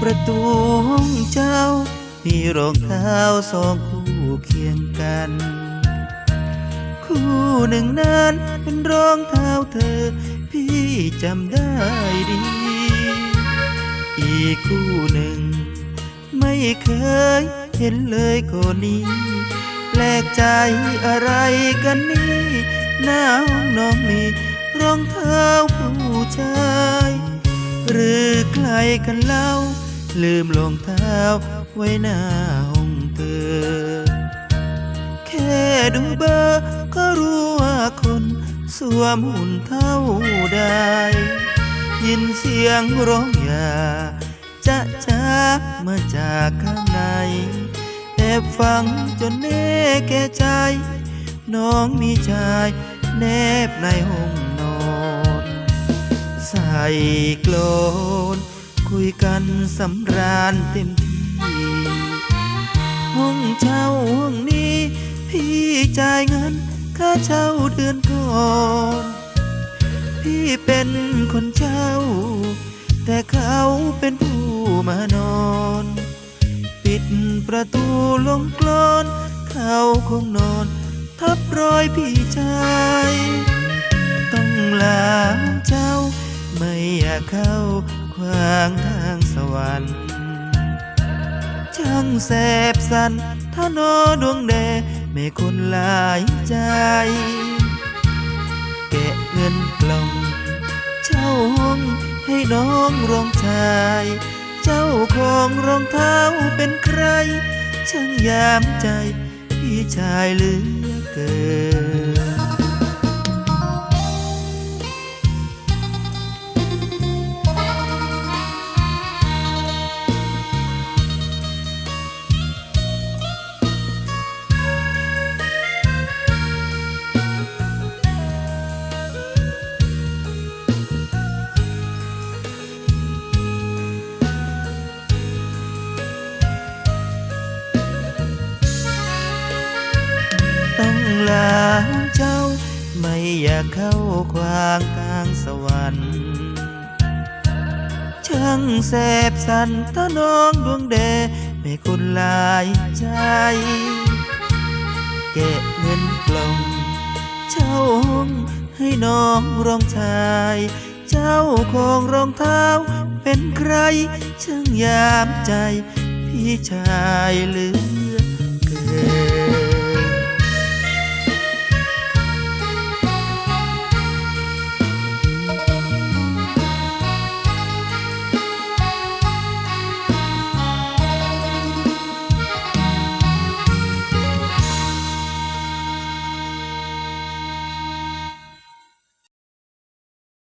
ประตูห้องเจ้า มีรองเท้าสองคู่เคียงกัน คู่หนึ่งนั้นเป็นรองเท้าเธอ พี่จำได้ดี อีกคู่หนึ่ง ไม่เคยเห็นเลยคนนี้แปลกใจอะไรกันนี่หน้าห้องน้องมีรองเท้าผู้ชายหรือใครกันเล่า ลืมรองเท้าไว้หน้าห้องเธอ แค่ดูเบอร์ก็รู้ว่าคนสวมหุ่นเท่าใดยินเสียงร้องอย่าจะจ้ามาจากข้างในแอบฟังจนแน่แก่ใจ น้องมีชายแนบในห้องนอน ใส่โกลน คุยกันสำราญเต็มที่ ห้องเช่าห้องนี้ พี่จ่ายเงินค่าเช่าเดือนก่อน พี่เป็นคนเช่า แต่เขาเป็นผู้มานอน ปิดประตูลงกลอน เขาคงนอน ทับรอยพี่ชายต้องลาเจ้า ไม่อยากเข้าขวาม งทางสวรรค์ ช่างแสบสันถ้านอดวงแดไม่คนหลายใจ แกะเงินกล่องเช่าห้องให้น้องรองชาย เจ้าของรองเท้าเป็นใคร ช่างยามใจ พี่ชายเหลือเกิน ต้องลาเจ้า ไม่อยากเข้าขวางทางสวรรค์ช่างแสบสันถ้าน้องดวงแดไม่คนหลายใจ แกะเงินกล่องเช่าห้องให้น้องรองชาย เจ้าของรองเท้า เป็นใคร ช่างยามใจ พี่ชายหลือ